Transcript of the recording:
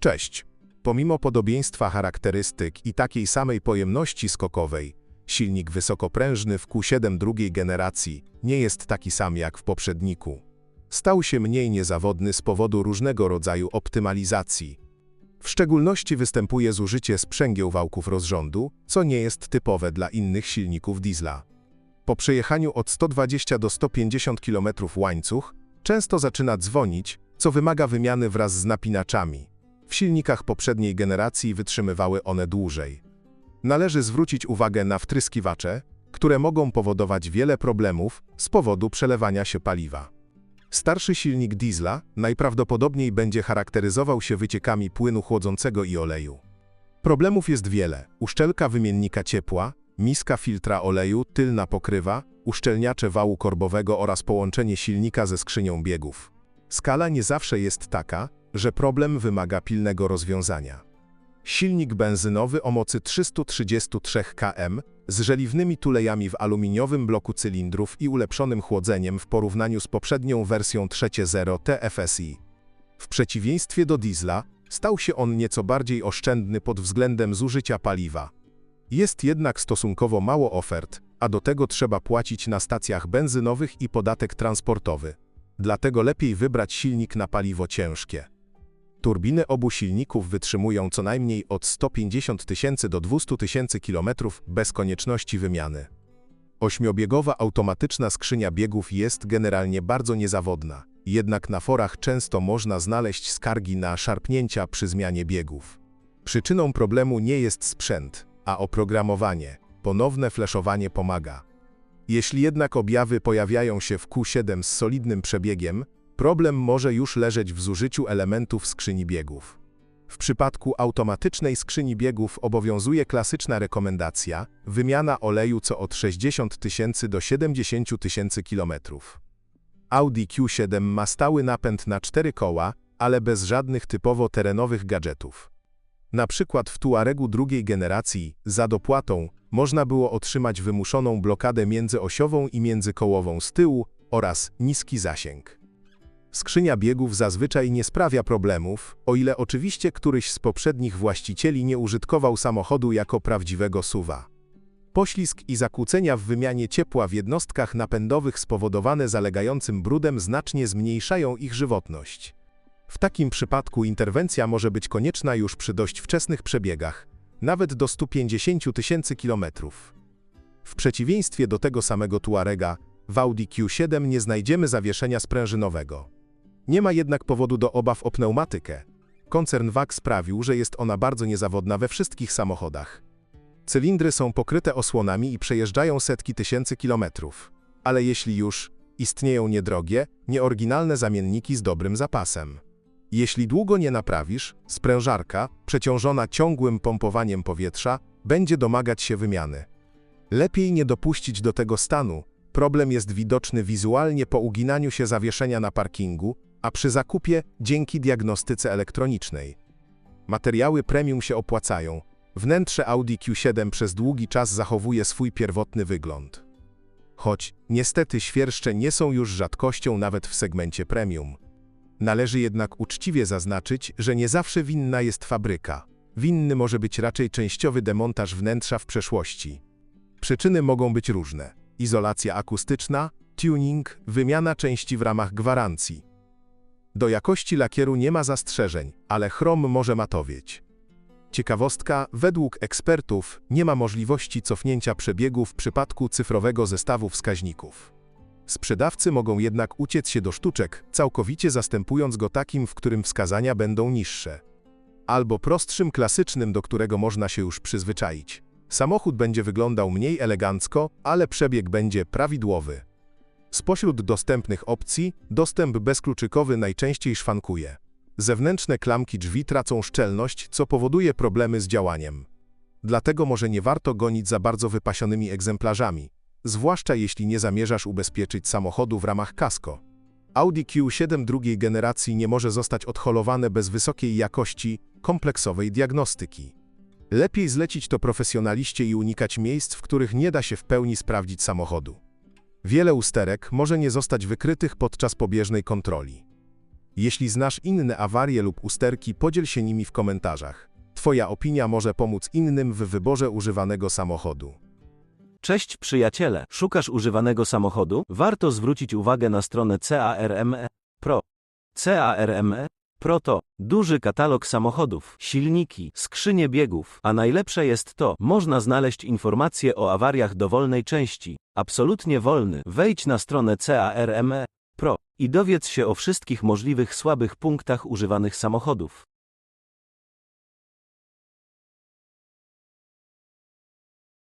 Cześć. Pomimo podobieństwa charakterystyk i takiej samej pojemności skokowej, silnik wysokoprężny w Q7 drugiej generacji nie jest taki sam jak w poprzedniku. Stał się mniej niezawodny z powodu różnego rodzaju optymalizacji. W szczególności występuje zużycie sprzęgieł wałków rozrządu, co nie jest typowe dla innych silników diesla. Po przejechaniu od 120 do 150 km łańcuch często zaczyna dzwonić, co wymaga wymiany wraz z napinaczami. W silnikach poprzedniej generacji wytrzymywały one dłużej. Należy zwrócić uwagę na wtryskiwacze, które mogą powodować wiele problemów z powodu przelewania się paliwa. Starszy silnik diesla najprawdopodobniej będzie charakteryzował się wyciekami płynu chłodzącego i oleju. Problemów jest wiele. Uszczelka wymiennika ciepła, miska filtra oleju, tylna pokrywa, uszczelniacze wału korbowego oraz połączenie silnika ze skrzynią biegów. Skala nie zawsze jest taka, że problem wymaga pilnego rozwiązania. Silnik benzynowy o mocy 333 km z żeliwnymi tulejami w aluminiowym bloku cylindrów i ulepszonym chłodzeniem w porównaniu z poprzednią wersją 3.0 TFSI. W przeciwieństwie do diesla, stał się on nieco bardziej oszczędny pod względem zużycia paliwa. Jest jednak stosunkowo mało ofert, a do tego trzeba płacić na stacjach benzynowych i podatek transportowy. Dlatego lepiej wybrać silnik na paliwo ciężkie. Turbiny obu silników wytrzymują co najmniej od 150 tysięcy do 200 tysięcy km bez konieczności wymiany. Ośmiobiegowa automatyczna skrzynia biegów jest generalnie bardzo niezawodna, jednak na forach często można znaleźć skargi na szarpnięcia przy zmianie biegów. Przyczyną problemu nie jest sprzęt, a oprogramowanie. Ponowne fleszowanie pomaga. Jeśli jednak objawy pojawiają się w Q7 z solidnym przebiegiem, problem może już leżeć w zużyciu elementów skrzyni biegów. W przypadku automatycznej skrzyni biegów obowiązuje klasyczna rekomendacja wymiana oleju co od 60 tysięcy do 70 tysięcy kilometrów. Audi Q7 ma stały napęd na cztery koła, ale bez żadnych typowo terenowych gadżetów. Na przykład w Tuaregu drugiej generacji, za dopłatą, można było otrzymać wymuszoną blokadę międzyosiową i międzykołową z tyłu oraz niski zasięg. Skrzynia biegów zazwyczaj nie sprawia problemów, o ile oczywiście któryś z poprzednich właścicieli nie użytkował samochodu jako prawdziwego suwa. Poślizg i zakłócenia w wymianie ciepła w jednostkach napędowych spowodowane zalegającym brudem znacznie zmniejszają ich żywotność. W takim przypadku interwencja może być konieczna już przy dość wczesnych przebiegach, nawet do 150 tysięcy kilometrów. W przeciwieństwie do tego samego Tuarega, w Audi Q7 nie znajdziemy zawieszenia sprężynowego. Nie ma jednak powodu do obaw o pneumatykę. Koncern WAG sprawił, że jest ona bardzo niezawodna we wszystkich samochodach. Cylindry są pokryte osłonami i przejeżdżają setki tysięcy kilometrów. Ale jeśli już, istnieją niedrogie, nieoryginalne zamienniki z dobrym zapasem. Jeśli długo nie naprawisz, sprężarka, przeciążona ciągłym pompowaniem powietrza, będzie domagać się wymiany. Lepiej nie dopuścić do tego stanu, problem jest widoczny wizualnie po uginaniu się zawieszenia na parkingu, a przy zakupie dzięki diagnostyce elektronicznej. Materiały premium się opłacają. Wnętrze Audi Q7 przez długi czas zachowuje swój pierwotny wygląd. Choć, niestety, świerszcze nie są już rzadkością nawet w segmencie premium. Należy jednak uczciwie zaznaczyć, że nie zawsze winna jest fabryka. Winny może być raczej częściowy demontaż wnętrza w przeszłości. Przyczyny mogą być różne. Izolacja akustyczna, tuning, wymiana części w ramach gwarancji. Do jakości lakieru nie ma zastrzeżeń, ale chrom może matowieć. Ciekawostka, według ekspertów nie ma możliwości cofnięcia przebiegu w przypadku cyfrowego zestawu wskaźników. Sprzedawcy mogą jednak uciec się do sztuczek, całkowicie zastępując go takim, w którym wskazania będą niższe. Albo prostszym, klasycznym, do którego można się już przyzwyczaić. Samochód będzie wyglądał mniej elegancko, ale przebieg będzie prawidłowy. Spośród dostępnych opcji, dostęp bezkluczykowy najczęściej szwankuje. Zewnętrzne klamki drzwi tracą szczelność, co powoduje problemy z działaniem. Dlatego może nie warto gonić za bardzo wypasionymi egzemplarzami zwłaszcza jeśli nie zamierzasz ubezpieczyć samochodu w ramach kasko. Audi Q7 drugiej generacji nie może zostać odholowane bez wysokiej jakości, kompleksowej diagnostyki. Lepiej zlecić to profesjonaliście i unikać miejsc, w których nie da się w pełni sprawdzić samochodu. Wiele usterek może nie zostać wykrytych podczas pobieżnej kontroli. Jeśli znasz inne awarie lub usterki, podziel się nimi w komentarzach. Twoja opinia może pomóc innym w wyborze używanego samochodu. Cześć przyjaciele, szukasz używanego samochodu? Warto zwrócić uwagę na stronę CARME Pro. CARME Pro to duży katalog samochodów, silniki, skrzynie biegów, a najlepsze jest to, można znaleźć informacje o awariach dowolnej części, absolutnie wolny. Wejdź na stronę CARME Pro i dowiedz się o wszystkich możliwych słabych punktach używanych samochodów.